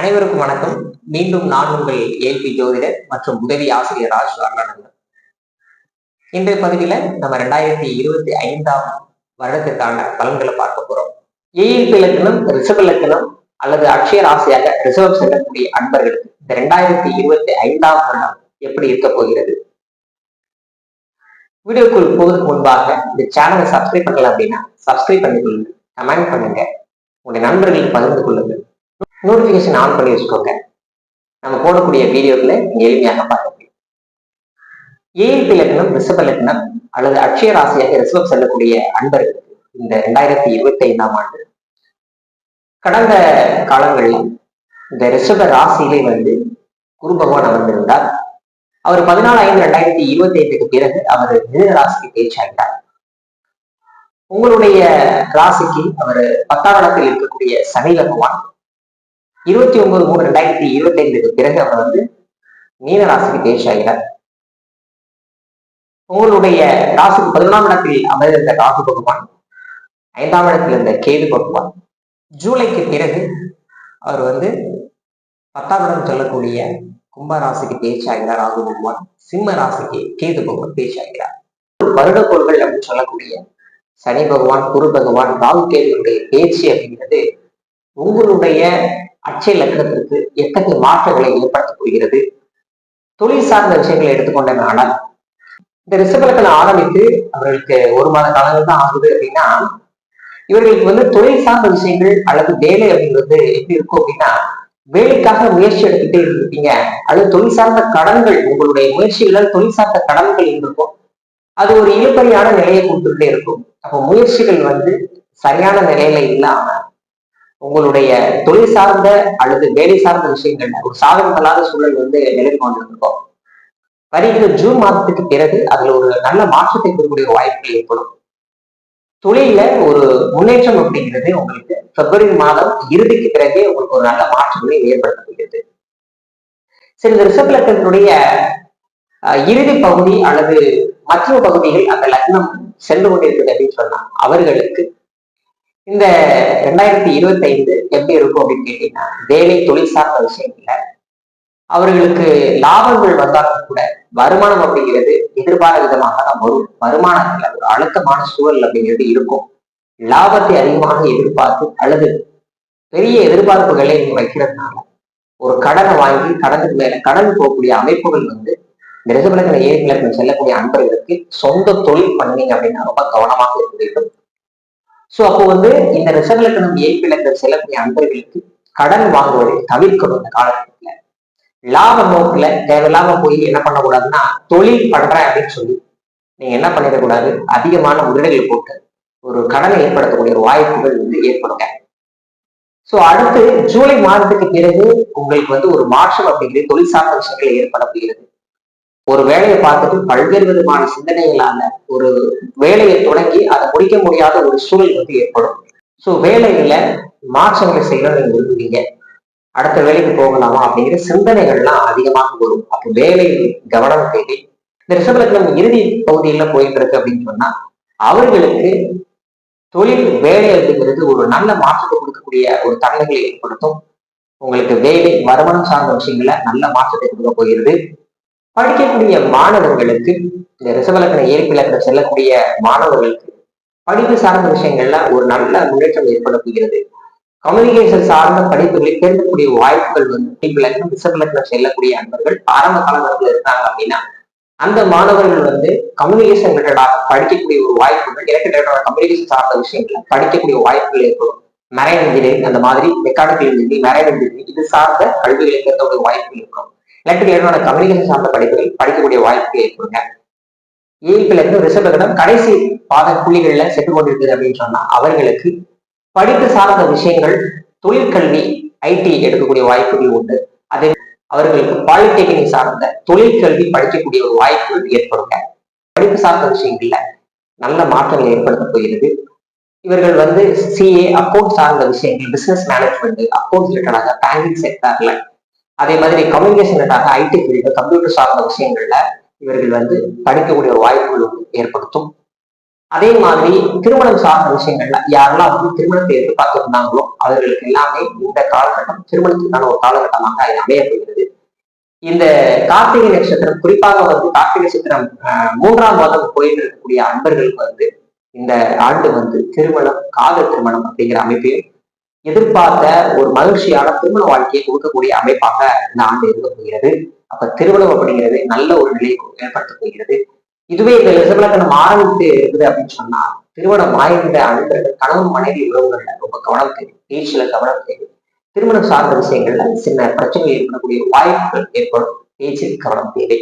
அனைவருக்கும் வணக்கம். மீண்டும் நான் உங்கள் ஏல்பி ஜோதிடர் மற்றும் உதவி ஆசிரியர் ராஜ் வரலானந்தன் இன்றைய பதிவில நம்ம ரெண்டாயிரத்தி இருபத்தி ஐந்தாம் வருடத்திற்கான பலன்களை பார்க்க போறோம். ஏஎல்பி இலக்கணம் ரிசர்வ் இலக்கணம் அல்லது அக்ஷய ராசியாக ரிசர்வ் செல்லக்கூடிய அன்பர்களுக்கு இந்த ரெண்டாயிரத்தி இருபத்தி ஐந்தாம் வருடம் எப்படி இருக்க போகிறது? வீடியோக்குள் போவதற்கு முன்பாக இந்த சேனலை சப்ஸ்கிரைப் பண்ணல அப்படின்னா சப்ஸ்கிரைப் பண்ணி கொள்ளுங்க கமெண்ட் பண்ணுங்க. உங்களுடைய நண்பர்களுக்கு பகிர்ந்து கொள்ளுங்கள். நோட்டிஃபிகேஷன் ஆன் பண்ணி வச்சுக்கோங்க. நம்ம போடக்கூடிய வீடியோக்களை எளிமையாக பார்க்க முடியும் ஏஎல்பி லக்னம் ரிஷப லக்னம் அல்லது அக்ஷய ராசியாக ரிசபம் செல்லக்கூடிய அன்பர்களுக்கு இந்த ரெண்டாயிரத்தி இருபத்தி ஐந்தாம் ஆண்டு. கடந்த காலங்களில் இந்த ரிஷப ராசியிலே வந்து குரு பகவான் அமர்ந்திருந்தார். அவர் பதினாலு ஐந்து ரெண்டாயிரத்தி இருபத்தி ஐந்துக்கு பிறகு அவர் மிருக ராசிக்கு பேச்சாகிறார் உங்களுடைய ராசிக்கு அவர் பத்தாம் இடத்தில் இருக்கக்கூடிய சனி பகவான் இருபத்தி ஒன்பது மூணு ரெண்டாயிரத்தி இருபத்தி ஐந்துக்கு பிறகு அவர் வந்து மீன ராசிக்கு பேச்சாகிறார் உங்களுடைய ராசிக்கு பதினொன்றாம் இடத்தில் அமைந்திருந்த ராகு பகவான் ஐந்தாம் இடத்தில் இருந்த கேது பகவான் ஜூலைக்கு பிறகு அவர் வந்து பத்தாம் இடம் சொல்லக்கூடிய கும்ப ராசிக்கு பேச்சாகிறார் ராகு பகவான் சிம்ம ராசிக்கு கேது பகவான் பேச்சாகிறார் வருடக்கோள்கள் அப்படின்னு சொல்லக்கூடிய சனி பகவான் குரு பகவான் ராகு கேதுடைய பேச்சு அப்படிங்கிறது உங்களுடைய அச்சய லக்னத்திற்கு எத்தகைய மாற்றங்களை ஏற்படுத்தப் போகிறது? தொழில் சார்ந்த விஷயங்களை எடுத்துக்கொண்டனால இந்த ரிஷபலக்கணம் ஆரம்பித்து அவர்களுக்கு ஒரு மாத காலங்கள் தான் ஆகுது அப்படின்னா இவர்களுக்கு வந்து தொழில் சார்ந்த விஷயங்கள் அல்லது வேலை அப்படிங்கிறது எப்படி இருக்கும் அப்படின்னா வேலைக்காக முயற்சி எடுத்துக்கிட்டே இருந்திருப்பீங்க. அல்லது தொழில் சார்ந்த கடன்கள் உங்களுடைய முயற்சிகளால் தொழில் சார்ந்த கடன்கள் இருந்திருக்கும். அது ஒரு இழுப்பறியான நிலையை கொண்டுகிட்டே இருக்கும். அப்போ முயற்சிகள் வந்து சரியான நிலையில இல்லாம உங்களுடைய தொழில் சார்ந்த அல்லது வேலை சார்ந்த விஷயங்கள்ல ஒரு சாதகமல்லாத சூழல் வந்து நிலவி கொண்டிருக்கும் வருகிற ஜூன் மாதத்துக்கு பிறகு அதுல ஒரு நல்ல மாற்றத்தை கொடுக்கக்கூடிய வாய்ப்புகள் ஏற்படும். தொழில ஒரு முன்னேற்றம் அப்படிங்கிறது உங்களுக்கு பிப்ரவரி மாதம் இறுதிக்கு பிறகே உங்களுக்கு ஒரு நல்ல மாற்றங்களை ஏற்படுத்தப்படுகிறது சரி இந்த ரிஷப் லக்னத்தினுடைய இறுதி பகுதி அல்லது மற்ற பகுதிகள் அந்த லக்னம் சென்று கொண்டிருக்கிறது அப்படின்னு சொன்னா அவர்களுக்கு இந்த ரெண்டாயிரத்தி இருபத்தி ஐந்து எப்படி இருக்கும் அப்படின்னு கேட்டீங்கன்னா வேலை தொழில் சார்ந்த விஷயங்கள்ல அவர்களுக்கு லாபங்கள் வந்தாலும் கூட வருமானம் அப்படிங்கிறது எதிர்பாராத விதமாக தான் வரும். வருமானத்துல ஒரு அழுத்தமான சூழல் அப்படிங்கிறது இருக்கும். லாபத்தை அதிகமாக எதிர்பார்த்து அல்லது பெரிய எதிர்பார்ப்புகளை நீங்க வைக்கிறதுனால ஒரு கடனை வாங்கி கடனுக்கு மேல கடன் போகக்கூடிய அமைப்புகள் வந்து இந்த ரிசபலக்கண ஏரிகளுக்கு செல்லக்கூடிய அன்பர்களுக்கு சொந்த தொழில் பண்ணீங்க அப்படின்னா ரொம்ப கவனமாக இருக்க வேண்டும். சோ அப்போ வந்து இந்த ரிசர்வ் இலக்கணம் ஏற்பிலங்கள் செல்லக்கூடிய அன்பர்களுக்கு கடன் வாங்குவதை தவிர்க்கணும் இந்த காலகட்டத்துல. லாப நோக்குல தேவையில்லாம போய் என்ன பண்ணக்கூடாதுன்னா தொழில் பண்றேன் அப்படின்னு சொல்லி நீங்க என்ன பண்ணிடக்கூடாது? அதிகமான முதலீடுகள் போட்டு ஒரு கடனை ஏற்படுத்தக்கூடிய ஒரு வாய்ப்புகள் வந்து ஏற்படுங்க. சோ அடுத்து ஜூலை மாதத்துக்கு பிறகு உங்களுக்கு வந்து ஒரு மாற்றம் அப்படிங்கிறது தொழில் சார்ந்த விஷயங்கள் ஏற்பட போகிறது. ஒரு வேலையை பார்த்துட்டு பல்வேறு விதமான சிந்தனைகளால ஒரு வேலையை தொடங்கி அதை முடிக்க முடியாத ஒரு சூழல் வந்து ஏற்படும். ஸோ வேலையில மாற்றங்களை செய்யணும் நீங்க விரும்புவீங்க அடுத்த வேலைக்கு போகலாமா அப்படிங்கிற சிந்தனைகள்லாம் அதிகமாக வரும். அப்போ வேலை கவனம் தேவை. இந்த ரிஷபலக்னம் இறுதி பகுதியில போயிட்டு இருக்கு அப்படின்னு சொன்னா அவர்களுக்கு தொழில் வேலை அப்படிங்கிறது ஒரு நல்ல மாற்றத்தை கொடுக்கக்கூடிய ஒரு தன்மைகளை ஏற்படுத்தும். உங்களுக்கு வேலை வருமானம் சார்ந்த விஷயங்கள நல்ல மாற்றத்தை கொடுக்க போகிறது. படிக்கக்கூடிய மாணவர்களுக்கு இந்த ரிசவலக்கண ஏற்பிலக்கண செல்லக்கூடிய மாணவர்களுக்கு படிப்பு சார்ந்த விஷயங்கள்ல ஒரு நல்ல முன்னேற்றம் ஏற்பட போகிறது. கம்யூனிகேஷன் சார்ந்த படிப்புகளை தேர்ந்தக்கூடிய வாய்ப்புகள் வந்து இலக்கணம் ரிசவலக்கணம் செல்லக்கூடிய அன்பர்கள் ஆரம்ப காலகட்டத்தில் இருக்காங்க அப்படின்னா அந்த மாணவர்கள் வந்து கம்யூனிகேஷன் ரிலேட்டடாக படிக்கக்கூடிய ஒரு வாய்ப்புகள் எனக்கு கம்யூனிகேஷன் சார்ந்த விஷயங்களை படிக்கக்கூடிய வாய்ப்புகள் ஏற்படும். மெரைன் இன்ஜினியரிங் அந்த மாதிரி மெக்கானிக்கல் இன்ஜினியரிங் மெரைன் இன்ஜினியரிங் இது சார்ந்த கல்விகளை தேர்ந்தக்கூடிய வாய்ப்புகள் இருக்கும் எலக்ட்ரிக் என்னோட கம்யூனிகேஷன் சார்ந்த படிப்புகள் படிக்கக்கூடிய வாய்ப்புகள் ஏற்படுங்க. ஏபில இருந்து ரிசர்வ் கடைசி பாத புள்ளிகள்ல சென்று கொண்டிருக்குது அப்படின்னு சொன்னா அவர்களுக்கு படிப்பு சார்ந்த விஷயங்கள் தொழிற்கல்வி ஐடி எடுக்கக்கூடிய வாய்ப்புகள் உண்டு. அதே அவர்களுக்கு பாலிடெக்னிக் சார்ந்த தொழிற்கல்வி படிக்கக்கூடிய ஒரு வாய்ப்புகள் ஏற்படுங்க. படிப்பு சார்ந்த விஷயங்கள்ல நல்ல மாற்றங்கள் ஏற்படுத்த போகிறது. இவர்கள் வந்து சிஏ அக்கௌண்ட் சார்ந்த விஷயங்கள் பிசினஸ் மேனேஜ்மெண்ட் அக்கௌண்ட் ரிலேட்டடாக பேங்கிங் செக்டர்ல அதே மாதிரி கம்யூனிகேஷன் ஐடி ஃபீல்டு கம்ப்யூட்டர் சார்ந்த விஷயங்கள்ல இவர்கள் வந்து படிக்கக்கூடிய ஒரு வாய்ப்புகள் ஏற்படுத்தும். அதே மாதிரி திருமணம் சார்ந்த விஷயங்கள்ல யாரெல்லாம் வந்து திருமணத்தை எதிர்பார்த்து இருந்தாங்களோ அவர்களுக்கு எல்லாமே இந்த காலகட்டம் திருமணத்துக்கான ஒரு காலகட்டமாக இது அமைய போகிறது இந்த கார்த்திகை நட்சத்திரம் குறிப்பாக வந்து கார்த்திகை நட்சத்திரம் மூன்றாம் மாதம் போயிட்டு இருக்கக்கூடிய அன்பர்களுக்கு வந்து இந்த ஆண்டு வந்து திருமணம் காதல் திருமணம் அப்படிங்கிற அமைப்பையும் எதிர்பார்த்த ஒரு மகிழ்ச்சியான திருமண வாழ்க்கையை கொடுக்கக்கூடிய அமைப்பாக இந்த ஆண்டு இருக்க போகிறது. அப்ப திருமணம் அப்படிங்கிறது நல்ல ஒரு நிலையை ஏற்படுத்த போகிறது. இதுவே இந்த ரிசபலக்கணம் ஆரம்பித்து இருக்குது அப்படின்னு சொன்னா திருமணம் ஆயிருந்த அன்பர்கள் கணவன் மனைவி உறவுகள்ல ரொம்ப கவனம் தேவை. பேச்சுல கவனம் தேவை. திருமணம் சார்ந்த விஷயங்கள்ல சின்ன பிரச்சனைகள் ஏற்படக்கூடிய வாய்ப்புகள் ஏற்படும். பேச்சில் கவனம் தேவை.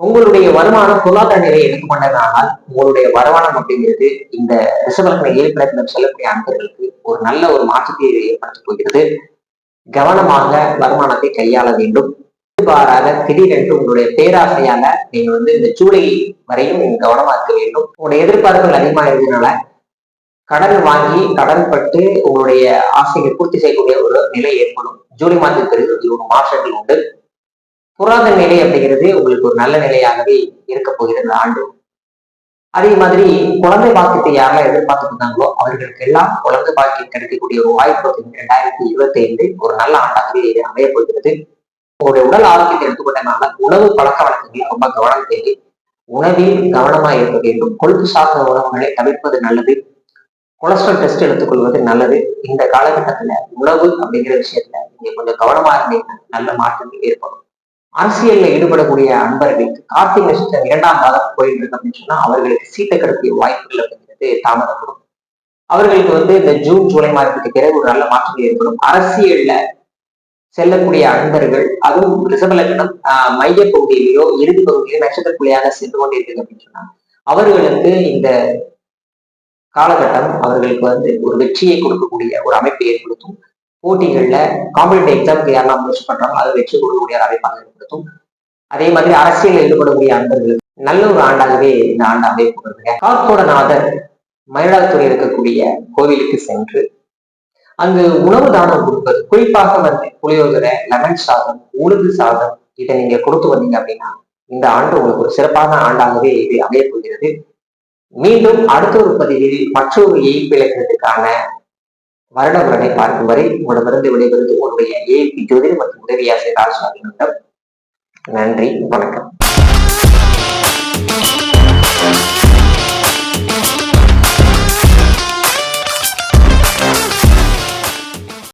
உங்களுடைய வருமானம் பொருளாதார நிலையை எடுத்துக்கொண்டதனால் உங்களுடைய வருமானம் அப்படிங்கிறது இந்த ரிசபலக்கண ஏற்பிடத்தில் செல்லக்கூடிய அன்பர்களுக்கு ஒரு நல்ல ஒரு மாற்றத்தை ஏற்படுத்தப் போகிறது. கவனமாக வருமானத்தை கையாள வேண்டும். எதிர்பாராத திடீரென்று உங்களுடைய பேராசையால நீங்க வந்து இந்த ஜூலை வரையும் நீங்க கவனமா இருக்க வேண்டும். உங்களுடைய எதிர்பார்ப்புகள் அதிகமா இருந்ததுனால கடன் வாங்கி கடன் பட்டு உங்களுடைய ஆசையை பூர்த்தி செய்யக்கூடிய ஒரு நிலை ஏற்படும். ஜூலை மாதத்திற்கு ஒரு மாற்றங்கள் உண்டு. புராத நிலை அப்படிங்கிறது உங்களுக்கு ஒரு நல்ல நிலையாகவே இருக்க போகிறது ஆண்டு. அதே மாதிரி குழந்தை பாக்கியத்தை யாரெல்லாம் எதிர்பார்த்துட்டு இருந்தாங்களோ அவர்களுக்கு எல்லாம் குழந்தை பாக்கியம் கிடைக்கக்கூடிய ஒரு வாய்ப்பு இரண்டாயிரத்தி இருபத்தி ஐந்து ஒரு நல்ல ஆண்டாகவே அமைய போகிறது. உங்களுடைய உடல் ஆரோக்கியத்தை எடுத்துக்கொண்டனால உணவு பழக்க வழக்கங்களில் ரொம்ப கவனம் தேவை உணவில் கவனமா இருக்க வேண்டும். கொழுப்பு சார்ந்த உணவுகளை தவிர்ப்பது நல்லது. கொலஸ்ட்ரால் டெஸ்ட் எடுத்துக்கொள்வது நல்லது. இந்த காலகட்டத்துல உணவு அப்படிங்கிற விஷயத்துல நீங்க கொஞ்சம் கவனமா இருந்தீங்கன்னா நல்ல மாற்றங்கள் ஏற்படும். அரசியல்ல ஈடுபடக்கூடிய அன்பர்களுக்கு கார்த்திகை நட்சத்திரம் இரண்டாம் மாதம் போயிட்டு இருக்கு அப்படின்னு சொன்னா அவர்களுக்கு சீட்டை கடத்திய வாய்ப்புகள் அப்படிங்கிறது தாமதப்படும் அவர்களுக்கு வந்து இந்த ஜூன் ஜூலை மாதத்துக்கு பிறகு ஒரு நல்ல மாற்றங்கள் ஏற்படும். அரசியல்ல செல்லக்கூடிய அன்பர்கள் அதுவும் ரிசபலக்கணம் ஆஹ் மைய பகுதியிலேயோ இறுதி பகுதியிலோ நட்சத்திர புள்ளியாக சென்று கொண்டிருக்கு அப்படின்னு சொன்னா அவர்களுக்கு இந்த காலகட்டம் அவர்களுக்கு வந்து ஒரு வெற்றியை கொடுக்கக்கூடிய ஒரு அமைப்பை ஏற்படுத்தும். போட்டிகளில் காம்படிட்டிவ் எக்ஸாமுக்கு யாரெல்லாம் முயற்சி பண்றாங்களோ அது வெற்றி கொடுக்கக்கூடிய அமைப்பாக ஏற்படுத்தும் அதே மாதிரி அரசியலில் ஈடுபடக்கூடிய அன்பர்களுக்கு நல்ல ஒரு ஆண்டாகவே இந்த ஆண்டு அமைய போகிறதுங்க காத்தோட நாதர் மயிலாடுதுறை இருக்கக்கூடிய கோவிலுக்கு சென்று அங்கு உணவு தானம் கொடுப்பது. குறிப்பாக வந்து புளியோதரை லெமன் சாதம் உளுது சாதம் இதை நீங்க கொடுத்து வந்தீங்க அப்படின்னா இந்த ஆண்டு உங்களுக்கு ஒரு சிறப்பான ஆண்டாகவே இது அமையப் போகிறது. மீண்டும் அடுத்த ஒரு பதிவில் மற்றொரு எய்ப் வருடபுரனை வருட பார்க்கும் வரை உங்களிடமிருந்து விடைபெறுவது உங்களுடைய ஏபி ஜோதிடர் மற்றும் உதவி ஆசிரியர் ராஜ்நாத் நன்றி வணக்கம்.